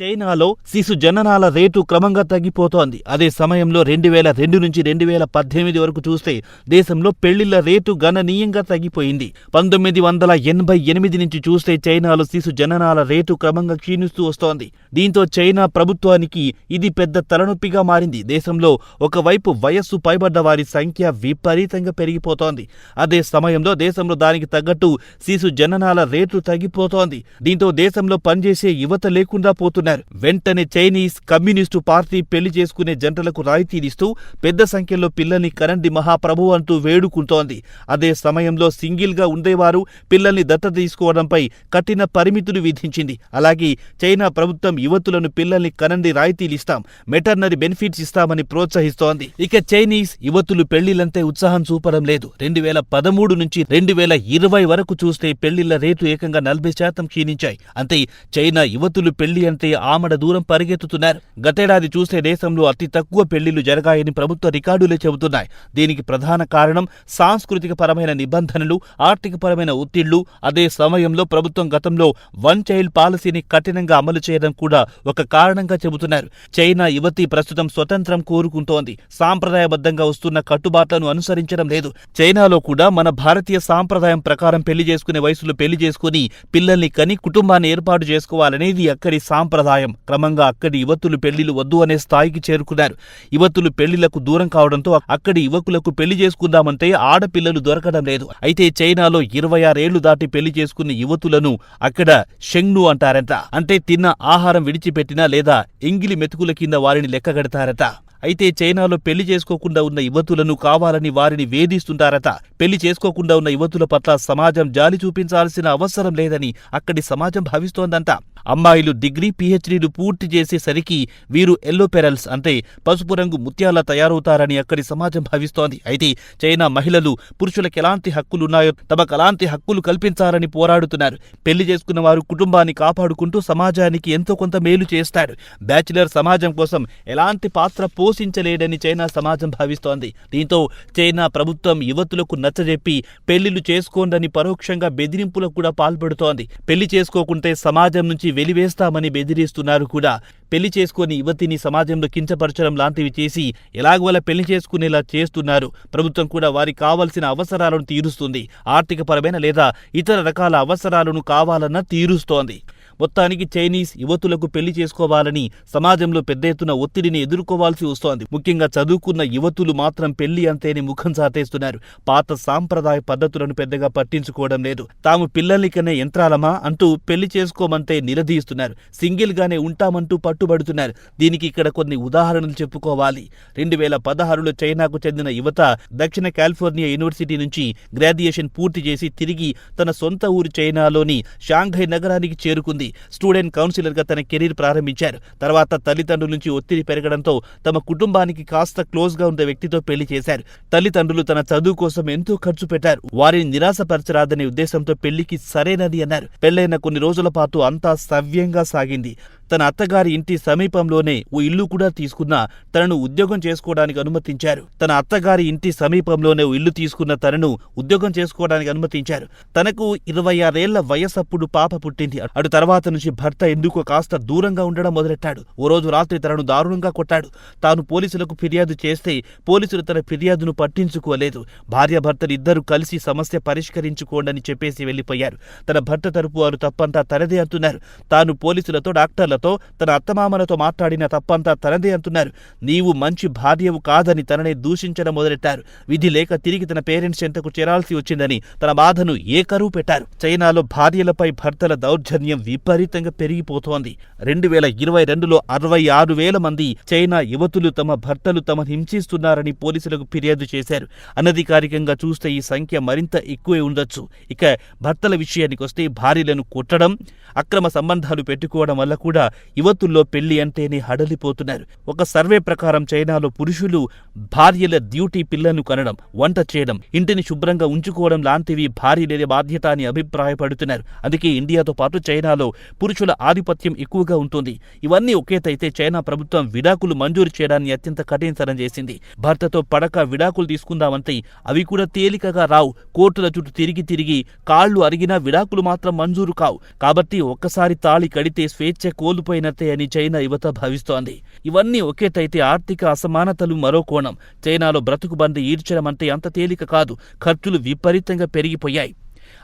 చైనాలో శిశు జననాల రేటు క్రమంగా తగ్గిపోతోంది. అదే సమయంలో రెండు వేల రెండు నుంచి రెండు వేల పద్దెనిమిది వరకు చూస్తే దేశంలో పెళ్ళిళ్ళ రేటు గణనీయంగా తగ్గిపోయింది. పంతొమ్మిది వందల ఎనభై ఎనిమిది నుంచి చూస్తే చైనాలో శిశు జననాల రేటు క్రమంగా క్షీణిస్తూ వస్తోంది. దీంతో చైనా ప్రభుత్వానికి ఇది పెద్ద తలనొప్పిగా మారింది. దేశంలో ఒకవైపు వయస్సు పైబడ్డ వారి సంఖ్య విపరీతంగా పెరిగిపోతోంది. అదే సమయంలో దేశంలో దానికి తగ్గట్టు శిశు జననాల రేటు తగ్గిపోతోంది. దీంతో దేశంలో పనిచేసే యువత లేకుండా పోతున్నారు వెంటనే చైనీస్ కమ్యూనిస్టు పార్టీ పెళ్ళి చేసుకునే జంటలకు రాయితీనిస్తూ పెద్ద సంఖ్యలో పిల్లల్ని కరండి మహాప్రభు అంటూ వేడుకుంటోంది. అదే సమయంలో సింగిల్గా ఉండేవారు పిల్లల్ని దత్తత తీసుకోవడంపై కఠిన పరిమితులు విధించింది. అలాగే చైనా ప్రభుత్వం యువతులను పిల్లల్ని కనండి రాయితీలిస్తాం మెటర్నరీ బెనిఫిట్స్ ఇస్తామని ప్రోత్సహిస్తోంది. ఇక చైనీస్ యువతులు పెళ్ళిలంతే ఉత్సాహం చూపడం లేదు. రెండు వేల పదమూడు నుంచి రెండు వేల ఇరవై వరకు చూస్తే పెళ్ళిళ్ళ రేటు ఏకంగా నలభై శాతం క్షీణించాయి. అంతే చైనా యువతులు పెళ్ళి అంటే ఆమడ దూరం పరిగెత్తుతున్నారు. గతేడాది చూస్తే దేశంలో అతి తక్కువ పెళ్ళిళ్ళు జరగాయని ప్రభుత్వ రికార్డులే చెబుతున్నాయి. దీనికి ప్రధాన కారణం సాంస్కృతిక పరమైన నిబంధనలు ఆర్థిక పరమైన ఒత్తిళ్ళు. అదే సమయంలో ప్రభుత్వం గతంలో వన్ చైల్డ్ పాలసీని కఠినంగా అమలు చేయడం కూడా ఒక కారణంగా చెబుతున్నారు. చైనా యువతి ప్రస్తుతం స్వతంత్రం కోరుకుంటోంది. సాంప్రదాయబద్ధంగా వస్తున్న కట్టుబాట్లను అనుసరించడం లేదు. చైనాలో కూడా మన భారతీయ సాంప్రదాయం ప్రకారం పెళ్ళి చేసుకునే వయసులో పెళ్ళి చేసుకుని పిల్లల్ని కని కుటుంబాన్ని ఏర్పాటు చేసుకోవాలనేది అక్కడి సాంప్రదాయం. క్రమంగా అక్కడి యువతులు పెళ్ళిలు వద్దు అనే స్థాయికి చేరుకున్నారు. యువతులు పెళ్ళిలకు దూరం కావడంతో అక్కడి యువకులకు పెళ్ళి చేసుకుందామంటే ఆడపిల్లలు దొరకడం లేదు. అయితే చైనాలో ఇరవై ఆరేళ్ళు దాటి పెళ్ళి చేసుకున్న యువతులను అక్కడ షెంగ్ను అంటారంట. అంటే తిన్న ఆహారం విడిచిపెట్టినా లేదా ఎంగిలి మెతుకుల కింద వారిని లెక్కగడతారట. అయితే చైనాలో పెళ్ళి చేసుకోకుండా ఉన్న యువతులను కావాలని వారిని వేధిస్తుంటారట. పెళ్ళి చేసుకోకుండా ఉన్న యువతుల పట్ల సమాజం జాలి చూపించాల్సిన అవసరం లేదని అక్కడి సమాజం భావిస్తోందంట. అమ్మాయిలు డిగ్రీ పీహెచ్డీలు పూర్తి చేసేసరికి వీరు ఎల్లో పెరల్స్ అంటే పసుపు రంగు ముత్యాల తయారవుతారని అక్కడి సమాజం భావిస్తోంది. అయితే చైనా మహిళలు పురుషులకు ఎలాంటి హక్కులున్నాయో తమకు అలాంటి హక్కులు కల్పించాలని పోరాడుతున్నారు. పెళ్ళి చేసుకున్న వారు కుటుంబాన్ని కాపాడుకుంటూ సమాజానికి ఎంతో కొంత మేలు చేస్తారు. బ్యాచిలర్ సమాజం కోసం ఎలాంటి పాత్ర పోస్ పోషించలేడని చైనా సమాజం భావిస్తోంది. దీంతో చైనా ప్రభుత్వం యువతులకు నచ్చజెప్పి పెళ్ళిళ్ళు చేసుకోండని పరోక్షంగా బెదిరింపులకు కూడా పాల్పడుతోంది. పెళ్ళి చేసుకోకుంటే సమాజం నుంచి వెలివేస్తామని బెదిరిస్తున్నారు కూడా. పెళ్ళి చేసుకుని యువతిని సమాజంలో కించపరచడం లాంటివి చేసి ఎలాగోలా పెళ్ళి చేసుకునేలా చేస్తున్నారు. ప్రభుత్వం కూడా వారికి కావాల్సిన అవసరాలను తీరుస్తుంది. ఆర్థికపరమైన లేదా ఇతర రకాల అవసరాలను కావాలన్నా తీరుస్తోంది. మొత్తానికి చైనీస్ యువతులకు పెళ్ళి చేసుకోవాలని సమాజంలో పెద్ద ఎత్తున ఒత్తిడిని ఎదుర్కోవాల్సి వస్తోంది. ముఖ్యంగా చదువుకున్న యువతులు మాత్రం పెళ్ళి అంతేని ముఖం చాటేస్తున్నారు పాత సాంప్రదాయ పద్ధతులను పెద్దగా పట్టించుకోవడం లేదు. తాము పిల్లల్ని కనే యంత్రాలమా అంటూ పెళ్ళి చేసుకోమంటే నిలదీస్తున్నారు. సింగిల్ గానే ఉంటామంటూ పట్టుబడుతున్నారు. దీనికి ఇక్కడ కొన్ని ఉదాహరణలు చెప్పుకోవాలి. రెండు వేల పదహారులో చైనాకు చెందిన యువత దక్షిణ కాలిఫోర్నియా యూనివర్సిటీ నుంచి గ్రాడ్యుయేషన్ పూర్తి చేసి తిరిగి తన సొంత ఊరు చైనాలోని షాంఘై నగరానికి చేరుకుంది. స్టూడెంట్ కౌన్సిలర్గా తన కెరీర్ ప్రారంభించారు. తర్వాత తల్లిదండ్రుల నుంచి ఒత్తిడి పెరగడంతో తమ కుటుంబానికి కాస్త క్లోజ్గా ఉన్న వ్యక్తితో పెళ్ళి చేశారు. తల్లిదండ్రులు తన చదువు కోసం ఎంతో ఖర్చు పెట్టారు. వారిని నిరాశపరచరాదనే ఉద్దేశంతో పెళ్ళికి సరేనని అన్నారు. పెళ్ళైన కొన్ని రోజుల పాటు అంతా సవ్యంగా సాగింది. తన అత్తగారి ఇంటి సమీపంలోనే ఓ ఇల్లు కూడా తీసుకున్న తనను ఉద్యోగం చేసుకోవడానికి అనుమతించారు. తన అత్తగారి ఇంటి సమీపంలోనే ఓ ఇల్లు తీసుకున్న తనను ఉద్యోగం చేసుకోవడానికి అనుమతించారు. తనకు ఇరవై ఆరేళ్ళ వయసప్పుడు పాప పుట్టింది. అటు తర్వాత నుంచి భర్త ఎందుకో కాస్త దూరంగా ఉండడం మొదలెట్టాడు. ఓ రోజు రాత్రి తనను దారుణంగా కొట్టాడు. తాను పోలీసులకు ఫిర్యాదు చేస్తే పోలీసులు తన ఫిర్యాదును పట్టించుకోలేదు. భార్యాభర్తలు ఇద్దరు కలిసి సమస్య పరిష్కరించుకోండి అని చెప్పేసి వెళ్ళిపోయారు తన భర్త తరపు వారు తప్పంతా తనదే అంటున్నారు. తాను పోలీసులతో డాక్టర్లతో తన అత్తమామలతో మాట్లాడిన తప్పంతా తనదే అంటున్నారు. నీవు మంచి భార్యవు కాదని తననే దూషించడం మొదలెట్టారు. విధి లేక తిరిగి తన పేరెంట్స్ ఎంతకు చేరాల్సి వచ్చిందని తన బాధను ఏకరువు పెట్టారు. చైనాలో భార్యలపై భర్తల దౌర్జన్యం విపరీతంగా పెరిగిపోతోంది. రెండు వేల ఇరవై రెండులో అరవై ఆరు వేల మంది చైనా యువతులు తమ భర్తలు తమను హింసిస్తున్నారని పోలీసులకు ఫిర్యాదు చేశారు. అనధికారికంగా చూస్తే ఈ సంఖ్య మరింత ఎక్కువే ఉండొచ్చు. ఇక భర్తల విషయానికి వస్తే భార్యలను కొట్టడం అక్రమ సంబంధాలు పెట్టుకోవడం వల్ల కూడా యువతుల్లో పెళ్ళి అంటేనే హడలిపోతున్నారు. ఒక సర్వే ప్రకారం చైనాలో పురుషులు భార్యల డ్యూటీ పిల్లను కనడం వంట చేయడం ఇంటిని శుభ్రంగా ఉంచుకోవడం లాంటివి భార్య లేని బాధ్యత అని అభిప్రాయపడుతున్నారు. అందుకే ఇండియాతో పాటు చైనాలో పురుషుల ఆధిపత్యం ఎక్కువగా ఉంటుంది. ఇవన్నీ ఒకేతైతే చైనా ప్రభుత్వం విడాకులు మంజూరు చేయడాన్ని అత్యంత కఠినతరం చేసింది. భర్తతో పడక విడాకులు తీసుకుందామంటే అవి కూడా తేలికగా రావు. కోర్టుల చుట్టూ తిరిగి తిరిగి కాళ్ళు అరిగినా విడాకులు మాత్రం మంజూరు కావు. కాబట్టి ఒక్కసారి తాళి కడితే స్వేచ్ఛ కోల్పోయి కోల్పోయినట్టే అని చైనా యువత భావిస్తోంది. ఇవన్నీ ఒకేటైతే ఆర్థిక అసమానతలు మరో కోణం. చైనాలో బ్రతుకు బండి ఈడ్చడం అంటే అంత తేలిక కాదు. ఖర్చులు విపరీతంగా పెరిగిపోయాయి.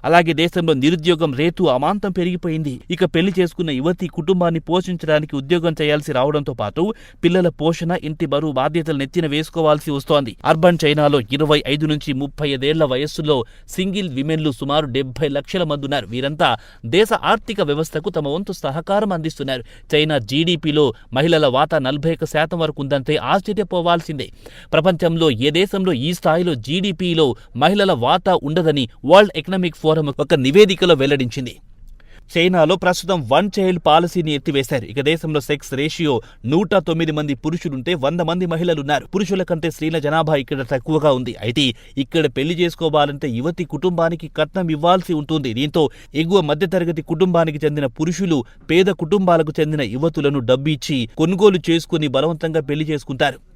అలాగే దేశంలో నిరుద్యోగం రేటు అమాంతం పెరిగిపోయింది. ఇక పెళ్ళి చేసుకున్న యువతి కుటుంబాన్ని పోషించడానికి ఉద్యోగం చేయాల్సి రావడంతో పాటు పిల్లల పోషణ ఇంటి బరువు బాధ్యతలు నెత్తిన వేసుకోవాల్సి వస్తోంది. అర్బన్ చైనాలో ఇరవై ఐదు నుంచి ముప్పై ఐదేళ్ళ వయస్సులో సింగిల్ విమెన్లు సుమారు డెబ్బై లక్షల మంది ఉన్నారు. వీరంతా దేశ ఆర్థిక వ్యవస్థకు తమ వంతు సహకారం అందిస్తున్నారు. చైనా జీడీపీలో మహిళల వాటా నలభై ఒక్క శాతం వరకు ఉందంటే ఆశ్చర్యపోవాల్సిందే. ప్రపంచంలో ఏ దేశంలో ఈ స్థాయిలో జీడీపీలో మహిళల వాటా ఉండదని వరల్డ్ ఎకనామిక్ ఫోరం ఒక నివేదికలో వెల్లడించింది. చైనాలో ప్రస్తుతం వన్ చైల్డ్ పాలసీని ఎత్తివేశారు. ఇక దేశంలో సెక్స్ రేషియో నూట తొమ్మిది మంది పురుషులుంటే వంద మంది మహిళలున్నారు. పురుషుల కంటే స్త్రీల జనాభా ఇక్కడ తక్కువగా ఉంది. అయితే ఇక్కడ పెళ్ళి చేసుకోవాలంటే యువతి కుటుంబానికి కట్నం ఇవ్వాల్సి ఉంటుంది. దీంతో ఎగువ మధ్యతరగతి కుటుంబానికి చెందిన పురుషులు పేద కుటుంబాలకు చెందిన యువతులను డబ్బిచ్చి కొనుగోలు చేసుకుని బలవంతంగా పెళ్ళి చేసుకుంటారు.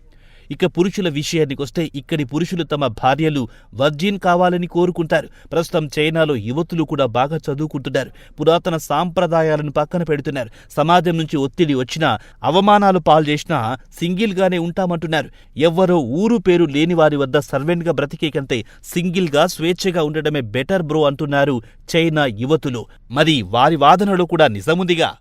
ఇక పురుషుల విషయానికి వస్తే ఇక్కడి పురుషులు తమ భార్యలు వర్జిన్ కావాలని కోరుకుంటారు. ప్రస్తుతం చైనాలో యువతులు కూడా బాగా చదువుకుంటున్నారు. పురాతన సాంప్రదాయాలను పక్కన పెడుతున్నారు. సమాజం నుంచి ఒత్తిడి వచ్చినా అవమానాలు పాలు చేసినా సింగిల్ గానే ఉంటామంటున్నారు. ఎవ్వరో ఊరు పేరు లేని వారి వద్ద సర్వెంట్గా బ్రతికే కంటే సింగిల్గా స్వేచ్ఛగా ఉండడమే బెటర్ బ్రో అంటున్నారు చైనా యువతులు. మరి వారి వాదనలో కూడా నిజముందిగా?